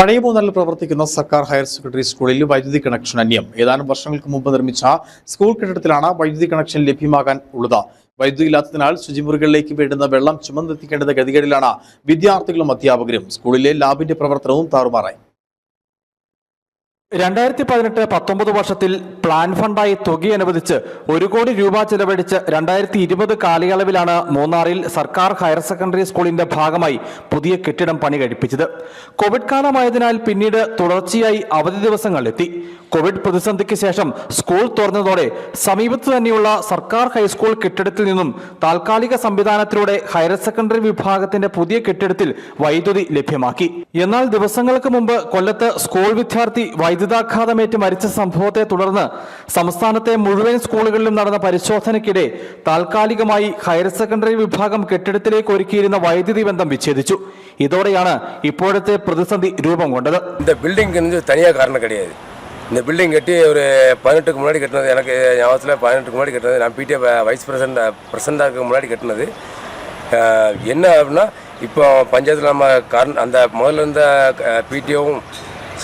പഴയ മൂന്നലിൽ പ്രവർത്തിക്കുന്ന സർക്കാർ ഹയർ സെക്കൻഡറി സ്കൂളിൽ വൈദ്യുതി കണക്ഷൻ അന്യം. ഏതാനും വർഷങ്ങൾക്ക് മുമ്പ് നിർമ്മിച്ച സ്കൂൾ കെട്ടിടത്തിലാണ് വൈദ്യുതി കണക്ഷൻ ലഭ്യമാകാൻ ഉള്ളത്. വൈദ്യുതി ഇല്ലാത്തതിനാൽ ശുചിമുറികളിലേക്ക് വേണ്ടുന്ന വെള്ളം ചുമന്നെത്തിക്കേണ്ടത് ഗതികേടിലാണ് വിദ്യാർത്ഥികളും അധ്യാപകരും. സ്കൂളിലെ ലാബിന്റെ പ്രവർത്തനവും താറുമാറായി. രണ്ടായിരത്തി പതിനെട്ട് പത്തൊമ്പത് വർഷത്തിൽ പ്ലാൻ ഫണ്ടായി തുക അനുവദിച്ച് ഒരു കോടി രൂപ ചെലവഴിച്ച് രണ്ടായിരത്തി ഇരുപത് കാലയളവിലാണ് മൂന്നാറിൽ സർക്കാർ ഹയർ സെക്കൻഡറി സ്കൂളിന്റെ ഭാഗമായി പുതിയ കെട്ടിടം പണി കഴിപ്പിച്ചത്. കോവിഡ് കാലമായതിനാൽ പിന്നീട് തുടർച്ചയായി അവധി ദിവസങ്ങൾ എത്തി കോവിഡ് പ്രതിസന്ധിക്ക് ശേഷം സ്കൂൾ തുറന്നതോടെ സമീപത്ത് തന്നെയുള്ള സർക്കാർ ഹൈസ്കൂൾ കെട്ടിടത്തിൽ നിന്നും താൽക്കാലിക സംവിധാനത്തിലൂടെ ഹയർ സെക്കൻഡറി വിഭാഗത്തിന്റെ പുതിയ കെട്ടിടത്തിൽ വൈദ്യുതി ലഭ്യമാക്കി. എന്നാൽ ദിവസങ്ങൾക്ക് മുമ്പ് കൊല്ലത്ത് സ്കൂൾ വിദ്യാർത്ഥി വൈദ്യുതാഘാതമേറ്റ് മരിച്ച സംഭവത്തെ തുടർന്ന് സംസ്ഥാനത്തെ മുഴുവൻ സ്കൂളുകളിലും നടന്ന പരിശോധനയ്ക്കിടെ താൽക്കാലികമായി ഹയർ സെക്കൻഡറി വിഭാഗം കെട്ടിടത്തിലേക്ക് ഒരുക്കിയിരുന്ന വൈദ്യുതി ബന്ധം വിച്ഛേദിച്ചു ഇതോടെയാണ് ഇപ്പോഴത്തെ പ്രതിസന്ധി രൂപം കൊണ്ടത് இந்த பில்டிங்க்கு வந்து தனியாக காரணம் கிடையாது இந்த பில்டிங் கட்டி ஒரு பதினெட்டுக்கு முன்னாடி கட்டினது எனக்கு ஞாபகத்தில் பதினெட்டுக்கு முன்னாடி கட்டினது நான் பிடிஏ வைஸ் பிரசிடண்ட் பிரசிடண்டாக முன்னாடி கட்டினது அஹ், என்ன அப்படின்னா இப்போ பஞ்சாயத்தில் நம்ம கரண்ட் அந்த முதல்ல இருந்த பிடிஓவும்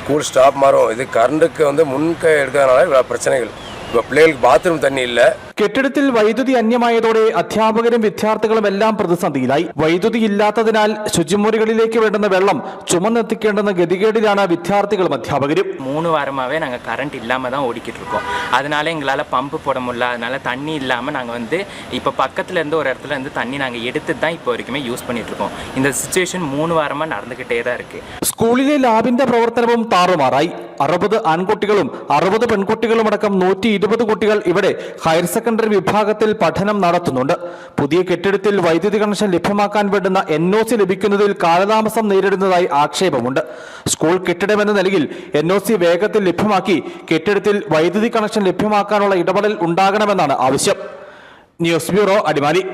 ஸ்கூல் ஸ்டாஃப் மாறும். இது கரண்ட்டுக்கு வந்து முன்கை எடுக்கிறதுனால இவ்வளோ பிரச்சனைகள். இப்போ பிள்ளைகளுக்கு பாத்ரூம் தண்ணி இல்லை കെട്ടിടത്തിൽ വൈദ്യുതി അന്യമായതോടെ അധ്യാപകരും വിദ്യാർത്ഥികളും എല്ലാം പ്രതിസന്ധിയിലായി വൈദ്യുതി ഇല്ലാത്തതിനാൽ ശുചിമുറികളിലേക്ക് വേണ്ടുന്ന വെള്ളം ചുമന്നെത്തിക്കേണ്ടുന്ന ഗതികേടിലാണ് വിദ്യാർത്ഥികളും അധ്യാപകരും மூணு வாரமாகவே நாங்கள் கரண்ட் இல்லாமல் தான் ஓடிக்கிட்டு இருக்கோம் அதனால எங்களால் பம்பு போட முடியல அதனால தண்ணி இல்லாமல் நாங்கள் வந்து இப்போ பக்கத்தில் இருந்து ஒரு இடத்துல இருந்து தண்ணி நாங்கள் எடுத்து தான் இப்போ வரைக்குமே யூஸ் பண்ணிட்டு இருக்கோம் இந்த சுச்சுவேஷன் மூணு வாரமாக நடந்துக்கிட்டே தான் இருக்குது സ്കൂളിലെ ലാബിന്റെ പ്രവർത്തനവും താറുമാറായി അറുപത് ആൺകുട്ടികളും അറുപത് പെൺകുട്ടികളുമടക്കം നൂറ്റി ഇരുപത് കുട്ടികൾ ഇവിടെ ഹയർ സെക്കൻഡറി വിഭാഗത്തിൽ പഠനം നടത്തുന്നുണ്ട്. പുതിയ കെട്ടിടത്തിൽ വൈദ്യുതി കണക്ഷൻ ലഭ്യമാക്കാൻ വേണ്ടുന്ന എൻ ഒ സി ലഭിക്കുന്നതിൽ കാലതാമസം നേരിടുന്നതായി ആക്ഷേപമുണ്ട്. സ്കൂൾ കെട്ടിടമെന്ന നിലയിൽ എൻ ഒ സി വേഗത്തിൽ ലഭ്യമാക്കി കെട്ടിടത്തിൽ വൈദ്യുതി കണക്ഷൻ ലഭ്യമാക്കാനുള്ള ഇടപെടൽ ഉണ്ടാകണമെന്നാണ് ആവശ്യം. News bureau Adimali.